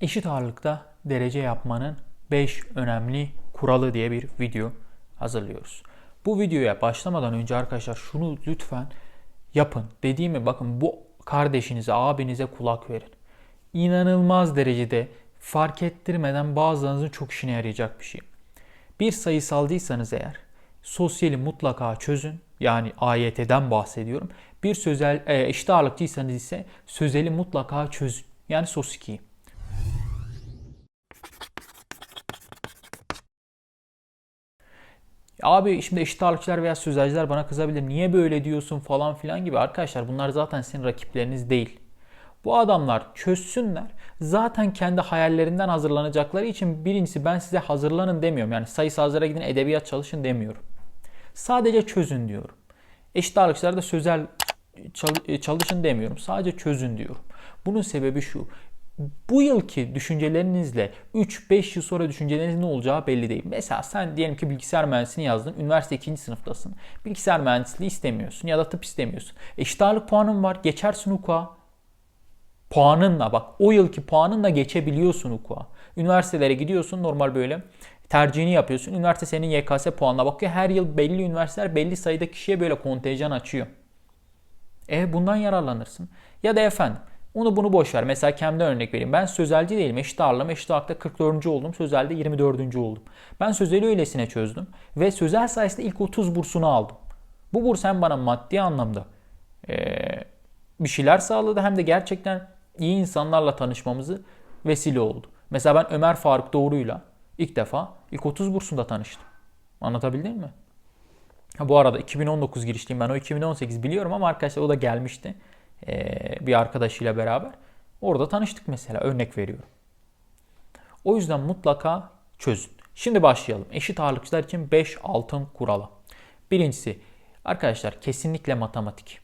Eşit ağırlıkta derece yapmanın 5 önemli kuralı diye bir video hazırlıyoruz. Bu videoya başlamadan önce arkadaşlar şunu lütfen yapın. Dediğimi bakın bu kardeşinize, abinize kulak verin. İnanılmaz derecede fark ettirmeden bazılarınızın çok işine yarayacak bir şey. Bir sayısaldıysanız eğer sosyali mutlaka çözün. Yani AYT'den bahsediyorum. Bir sözel e, eşit ağırlıkçıysanız ise sözeli mutlaka çözün. Yani sos 2'yi. Abi şimdi eşit ağırlıkçılar veya sözelciler bana kızabilir. Niye böyle diyorsun falan filan gibi. Arkadaşlar bunlar zaten sizin rakipleriniz değil. Bu adamlar çözsünler. Zaten kendi hayallerinden hazırlanacakları için birincisi ben size hazırlanın demiyorum. Yani sayısalcılara gidin edebiyat çalışın demiyorum. Sadece çözün diyorum. Eşit ağırlıkçılara da sözel çalışın demiyorum. Sadece çözün diyorum. Bunun sebebi şu bu yılki düşüncelerinizle 3-5 yıl sonra düşünceleriniz ne olacağı belli değil. Mesela sen diyelim ki bilgisayar mühendisliğini yazdın. Üniversite 2. sınıftasın. Bilgisayar mühendisliği istemiyorsun ya da tıp istemiyorsun. Eşit puanın var. Geçersin hukuka. Puanınla bak o yılki puanınla geçebiliyorsun hukuka. Üniversitelere gidiyorsun normal böyle tercihini yapıyorsun. Üniversite senin YKS puanına bakıyor. Her yıl belli üniversiteler belli sayıda kişiye böyle kontenjan açıyor. E bundan yararlanırsın. Ya da efendim onu bunu boş ver. Mesela kendimden örnek vereyim. Ben sözelci değilim. Eşit ağırlığım. Eşit ağırlıkta 44. oldum. Sözelde 24. oldum. Ben sözeli öylesine çözdüm. Ve sözel sayesinde ilk 30 bursunu aldım. Bu burs hem bana maddi anlamda ee, bir şeyler sağladı hem de gerçekten iyi insanlarla tanışmamızı vesile oldu. Mesela ben Ömer Faruk Doğru'yla ilk defa ilk 30 bursunda tanıştım. Anlatabildim mi? Ha, bu arada 2019 girişliyim ben o 2018 biliyorum ama arkadaşlar o da gelmişti. Ee, bir arkadaşıyla beraber. Orada tanıştık mesela örnek veriyorum. O yüzden mutlaka çözün. Şimdi başlayalım. Eşit ağırlıkçılar için 5 altın kuralı. Birincisi arkadaşlar kesinlikle matematik.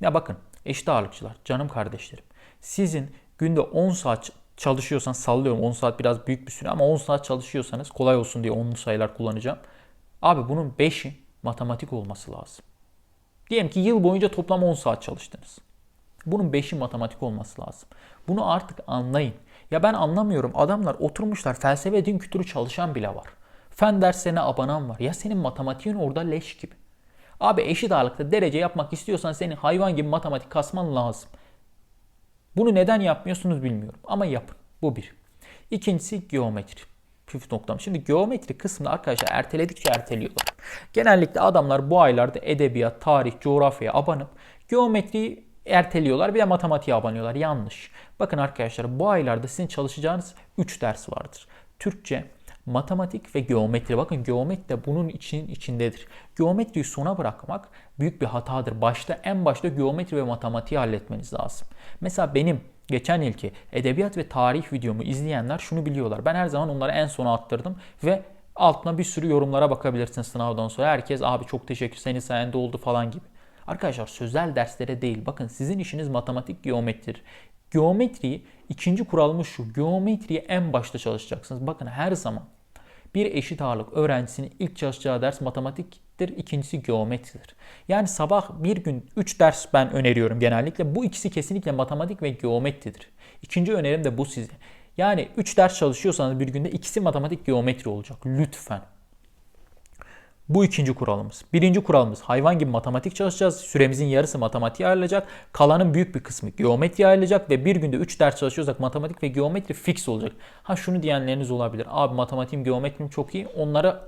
Ya bakın eşit ağırlıkçılar canım kardeşlerim. Sizin günde 10 saat çalışıyorsanız sallıyorum 10 saat biraz büyük bir süre ama 10 saat çalışıyorsanız kolay olsun diye 10'lu sayılar kullanacağım. Abi bunun 5'i matematik olması lazım. Diyelim ki yıl boyunca toplam 10 saat çalıştınız. Bunun 5'i matematik olması lazım. Bunu artık anlayın. Ya ben anlamıyorum. Adamlar oturmuşlar felsefe din kültürü çalışan bile var. Fen derslerine abanan var. Ya senin matematiğin orada leş gibi. Abi eşit ağırlıkta derece yapmak istiyorsan senin hayvan gibi matematik kasman lazım. Bunu neden yapmıyorsunuz bilmiyorum ama yapın. Bu bir. İkincisi geometri. Püf noktam. Şimdi geometri kısmını arkadaşlar erteledikçe erteliyorlar. Genellikle adamlar bu aylarda edebiyat, tarih, coğrafyaya abanıp geometriyi erteliyorlar bir de matematiğe abanıyorlar. Yanlış. Bakın arkadaşlar bu aylarda sizin çalışacağınız 3 ders vardır. Türkçe, matematik ve geometri. Bakın geometri de bunun için içindedir. Geometriyi sona bırakmak büyük bir hatadır. Başta en başta geometri ve matematiği halletmeniz lazım. Mesela benim geçen yılki edebiyat ve tarih videomu izleyenler şunu biliyorlar. Ben her zaman onları en sona attırdım ve altına bir sürü yorumlara bakabilirsin sınavdan sonra. Herkes abi çok teşekkür senin sayende oldu falan gibi. Arkadaşlar sözel derslere değil. Bakın sizin işiniz matematik geometridir. Geometriyi ikinci kuralımız şu. Geometriyi en başta çalışacaksınız. Bakın her zaman bir eşit ağırlık öğrencisinin ilk çalışacağı ders matematiktir, ikincisi geometridir. Yani sabah bir gün 3 ders ben öneriyorum genellikle. Bu ikisi kesinlikle matematik ve geometridir. İkinci önerim de bu size. Yani 3 ders çalışıyorsanız bir günde ikisi matematik geometri olacak. Lütfen. Bu ikinci kuralımız. Birinci kuralımız hayvan gibi matematik çalışacağız. Süremizin yarısı matematiğe ayrılacak. Kalanın büyük bir kısmı geometriye ayrılacak ve bir günde 3 ders çalışıyorsak matematik ve geometri fix olacak. Ha şunu diyenleriniz olabilir. Abi matematiğim geometrim çok iyi. Onları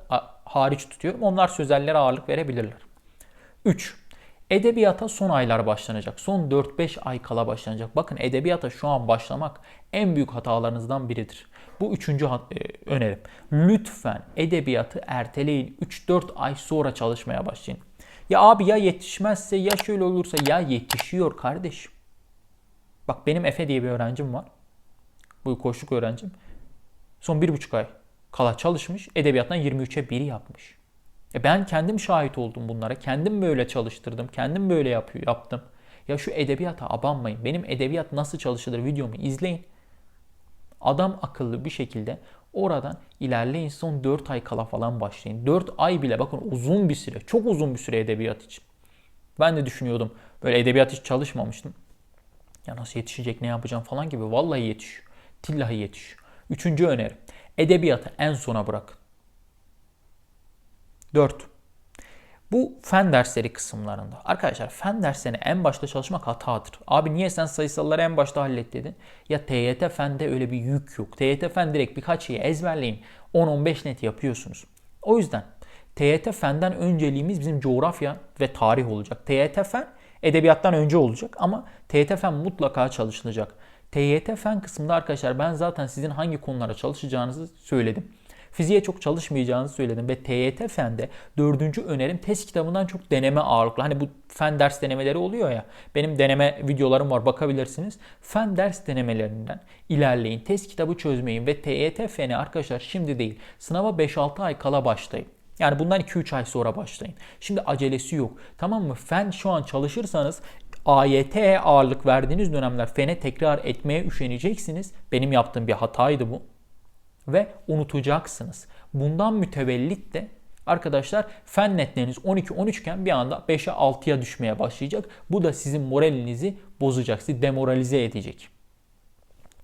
hariç tutuyorum. Onlar sözellere ağırlık verebilirler. 3. Edebiyata son aylar başlanacak. Son 4-5 ay kala başlanacak. Bakın edebiyata şu an başlamak en büyük hatalarınızdan biridir. Bu üçüncü e, önerim. Lütfen edebiyatı erteleyin. 3-4 ay sonra çalışmaya başlayın. Ya abi ya yetişmezse ya şöyle olursa ya yetişiyor kardeşim. Bak benim Efe diye bir öğrencim var. Bu koşluk öğrencim. Son bir buçuk ay kala çalışmış. Edebiyattan 23'e 1 yapmış. E ben kendim şahit oldum bunlara. Kendim böyle çalıştırdım. Kendim böyle yapıyor, yaptım. Ya şu edebiyata abanmayın. Benim edebiyat nasıl çalışılır videomu izleyin. Adam akıllı bir şekilde oradan ilerleyin. Son 4 ay kala falan başlayın. 4 ay bile bakın uzun bir süre. Çok uzun bir süre edebiyat için. Ben de düşünüyordum. Böyle edebiyat hiç çalışmamıştım. Ya nasıl yetişecek ne yapacağım falan gibi. Vallahi yetişiyor. Tillahi yetiş. Üçüncü öneri. Edebiyatı en sona bırakın. 4. Bu fen dersleri kısımlarında. Arkadaşlar fen derslerine en başta çalışmak hatadır. Abi niye sen sayısalları en başta hallet dedin? Ya TYT fende öyle bir yük yok. TYT fen direkt birkaç şeyi ezberleyin. 10-15 net yapıyorsunuz. O yüzden TYT fenden önceliğimiz bizim coğrafya ve tarih olacak. TYT fen edebiyattan önce olacak ama TYT fen mutlaka çalışılacak. TYT fen kısmında arkadaşlar ben zaten sizin hangi konulara çalışacağınızı söyledim. Fiziğe çok çalışmayacağınızı söyledim ve TYT Fen'de dördüncü önerim test kitabından çok deneme ağırlıklı. Hani bu fen ders denemeleri oluyor ya. Benim deneme videolarım var bakabilirsiniz. Fen ders denemelerinden ilerleyin. Test kitabı çözmeyin ve TYT Fen'e arkadaşlar şimdi değil. Sınava 5-6 ay kala başlayın. Yani bundan 2-3 ay sonra başlayın. Şimdi acelesi yok. Tamam mı? Fen şu an çalışırsanız AYT'ye ağırlık verdiğiniz dönemler fene tekrar etmeye üşeneceksiniz. Benim yaptığım bir hataydı bu ve unutacaksınız. Bundan mütevellit de arkadaşlar fen netleriniz 12-13 iken bir anda 5'e 6'ya düşmeye başlayacak. Bu da sizin moralinizi bozacak, sizi demoralize edecek.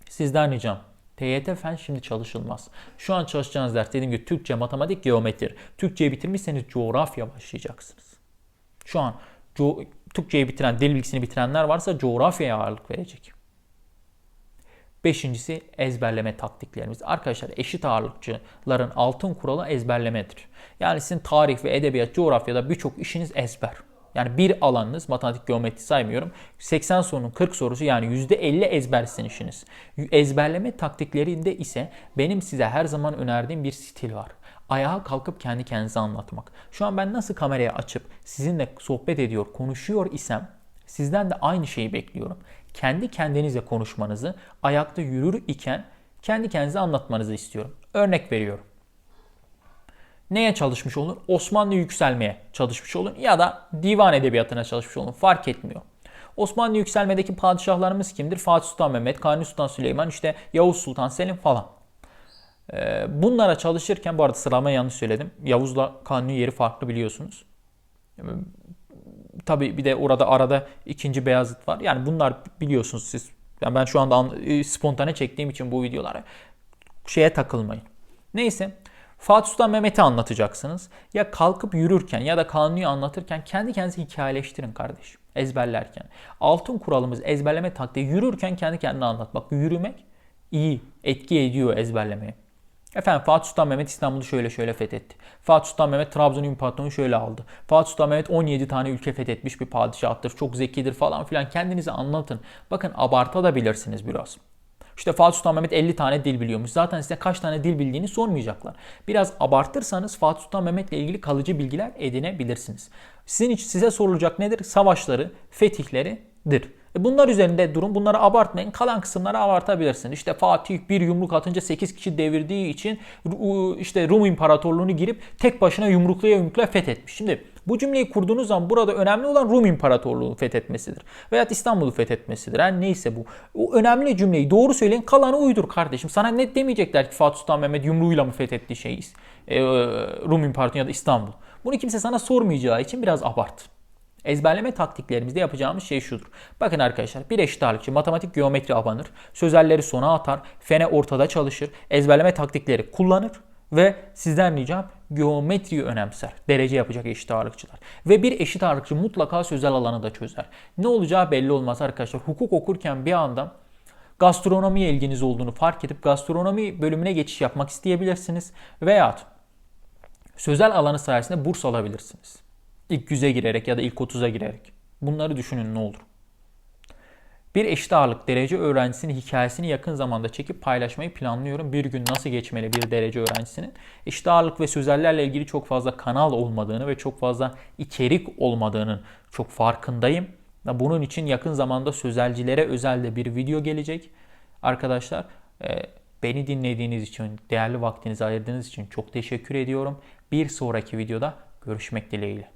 Sizden ricam TYT fen şimdi çalışılmaz. Şu an çalışacağınız ders dediğim gibi Türkçe, matematik, geometri. Türkçeyi bitirmişseniz coğrafya başlayacaksınız. Şu an co- Türkçeyi bitiren, dil bilgisini bitirenler varsa coğrafyaya ağırlık verecek. Beşincisi ezberleme taktiklerimiz. Arkadaşlar eşit ağırlıkçıların altın kuralı ezberlemedir. Yani sizin tarih ve edebiyat, coğrafyada birçok işiniz ezber. Yani bir alanınız, matematik, geometri saymıyorum. 80 sorunun 40 sorusu yani %50 ezbersin işiniz. Ezberleme taktiklerinde ise benim size her zaman önerdiğim bir stil var. Ayağa kalkıp kendi kendinize anlatmak. Şu an ben nasıl kameraya açıp sizinle sohbet ediyor, konuşuyor isem sizden de aynı şeyi bekliyorum kendi kendinize konuşmanızı, ayakta yürür iken kendi kendinize anlatmanızı istiyorum. Örnek veriyorum. Neye çalışmış olun? Osmanlı yükselmeye çalışmış olun ya da divan edebiyatına çalışmış olun. Fark etmiyor. Osmanlı yükselmedeki padişahlarımız kimdir? Fatih Sultan Mehmet, Kanuni Sultan Süleyman, işte Yavuz Sultan Selim falan. Ee, bunlara çalışırken, bu arada sıralama yanlış söyledim. Yavuz'la Kanuni yeri farklı biliyorsunuz. Tabi bir de orada arada ikinci Beyazıt var. Yani bunlar biliyorsunuz siz. Yani ben şu anda e, spontane çektiğim için bu videoları şeye takılmayın. Neyse. Fatih Sultan Mehmet'i anlatacaksınız. Ya kalkıp yürürken ya da Kanuni'yi anlatırken kendi kendinize hikayeleştirin kardeşim. Ezberlerken. Altın kuralımız ezberleme taktiği yürürken kendi kendine anlat. Bak yürümek iyi. Etki ediyor ezberlemeye. Efendim Fatih Sultan Mehmet İstanbul'u şöyle şöyle fethetti. Fatih Sultan Mehmet Trabzon İmparatorluğunu şöyle aldı. Fatih Sultan Mehmet 17 tane ülke fethetmiş bir padişahtır. Çok zekidir falan filan. Kendinize anlatın. Bakın abartabilirsiniz biraz. İşte Fatih Sultan Mehmet 50 tane dil biliyormuş. Zaten size kaç tane dil bildiğini sormayacaklar. Biraz abartırsanız Fatih Sultan Mehmet ile ilgili kalıcı bilgiler edinebilirsiniz. Sizin için size sorulacak nedir? Savaşları, fetihleridir. E bunlar üzerinde durun. Bunları abartmayın. Kalan kısımları abartabilirsin. İşte Fatih bir yumruk atınca 8 kişi devirdiği için işte Rum İmparatorluğunu girip tek başına yumruklaya yumruklaya fethetmiş. Şimdi bu cümleyi kurduğunuz zaman burada önemli olan Rum İmparatorluğu fethetmesidir. Veya İstanbul'u fethetmesidir. Yani neyse bu. O önemli cümleyi doğru söyleyin kalanı uydur kardeşim. Sana net demeyecekler ki Fatih Sultan Mehmet yumruğuyla mı fethettiği şeyiz. Ee, Rum İmparatorluğu ya da İstanbul. Bunu kimse sana sormayacağı için biraz abart. Ezberleme taktiklerimizde yapacağımız şey şudur. Bakın arkadaşlar bir eşit ağırlıkçı matematik geometri abanır. Sözelleri sona atar. Fene ortada çalışır. Ezberleme taktikleri kullanır. Ve sizden ricam geometriyi önemser. Derece yapacak eşit ağırlıkçılar. Ve bir eşit ağırlıkçı mutlaka sözel alanı da çözer. Ne olacağı belli olmaz arkadaşlar. Hukuk okurken bir anda gastronomiye ilginiz olduğunu fark edip gastronomi bölümüne geçiş yapmak isteyebilirsiniz. Veya sözel alanı sayesinde burs alabilirsiniz. İlk 100'e girerek ya da ilk 30'a girerek. Bunları düşünün ne olur. Bir eşit ağırlık derece öğrencisinin hikayesini yakın zamanda çekip paylaşmayı planlıyorum. Bir gün nasıl geçmeli bir derece öğrencisinin. Eşit ağırlık ve sözellerle ilgili çok fazla kanal olmadığını ve çok fazla içerik olmadığının çok farkındayım. Bunun için yakın zamanda sözelcilere özel de bir video gelecek. Arkadaşlar e, beni dinlediğiniz için, değerli vaktinizi ayırdığınız için çok teşekkür ediyorum. Bir sonraki videoda görüşmek dileğiyle.